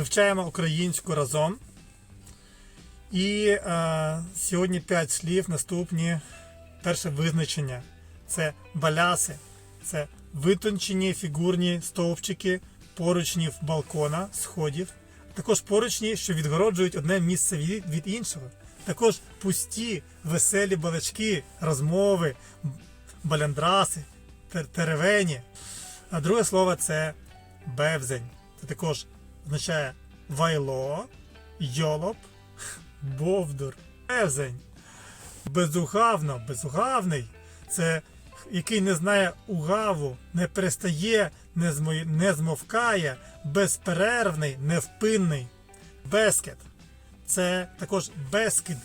Вивчаємо українську разом. І е, сьогодні 5 слів. Наступні перше визначення це баляси, це витончені фігурні стовпчики поручнів балкона, сходів, також поручні, що відгороджують одне місце від, іншого. Також пусті, веселі балачки, розмови, баляндраси, теревені. А друге слово це бевзень. Це також означає вайло, йолоп, бовдур, бевзень. Безугавно, безугавний це який не знає угаву, не перестає, не, змо- не змовкає, безперервний, невпинний. Бескет це також безкид,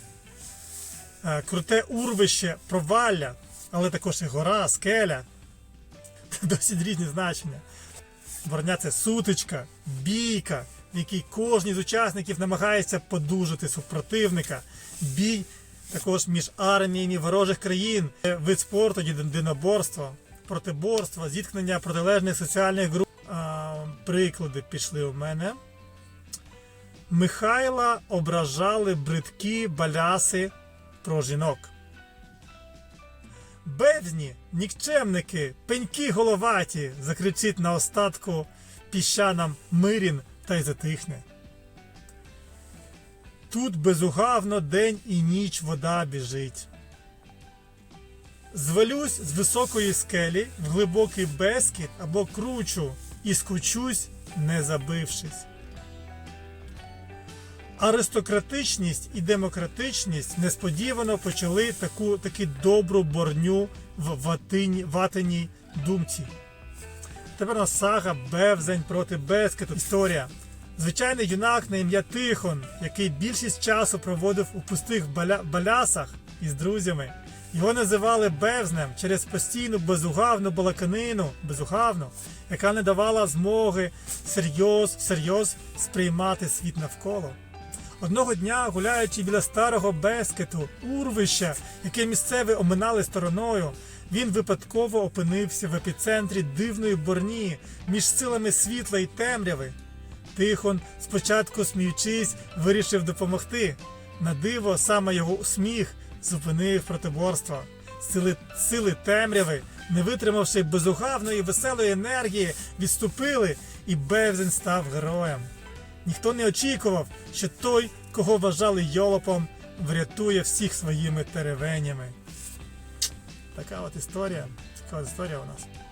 Е, круте урвище, провалля, але також і гора, скеля. Досить різні значення. Борня це сутичка, бійка, в якій кожен з учасників намагається подужати супротивника. Бій також між арміями ворожих країн, вид спорту, єдиноборство, протиборство, зіткнення протилежних соціальних груп. А, приклади пішли у мене. Михайла ображали бридкі баляси про жінок. Бевзні, нікчемники, пеньки головаті, закричить на остатку піщанам Мирін та й затихне. Тут безугавно день і ніч вода біжить. Звалюсь з високої скелі в глибокий безкіт або кручу і скучусь, не забившись. Аристократичність і демократичність несподівано почали таку таки добру борню в ватині, ватиній думці. Тепер у нас сага Бевзень проти Бескету. Історія. Звичайний юнак на ім'я Тихон, який більшість часу проводив у пустих баля- балясах із друзями. Його називали Бевзнем через постійну безугавну балаканину, безугавну, яка не давала змоги серйоз, всерйоз сприймати світ навколо. Одного дня, гуляючи біля старого безкету, урвища, яке місцеві оминали стороною, він випадково опинився в епіцентрі дивної борні між силами світла і темряви. Тихон, спочатку сміючись, вирішив допомогти. На диво, саме його сміх зупинив протиборство. Сили, сили темряви, не витримавши безугавної веселої енергії, відступили, і Бевзен став героєм. Ніхто не очікував, що той, кого вважали йолопом, врятує всіх своїми теревенями. Така от історія. Така от історія у нас.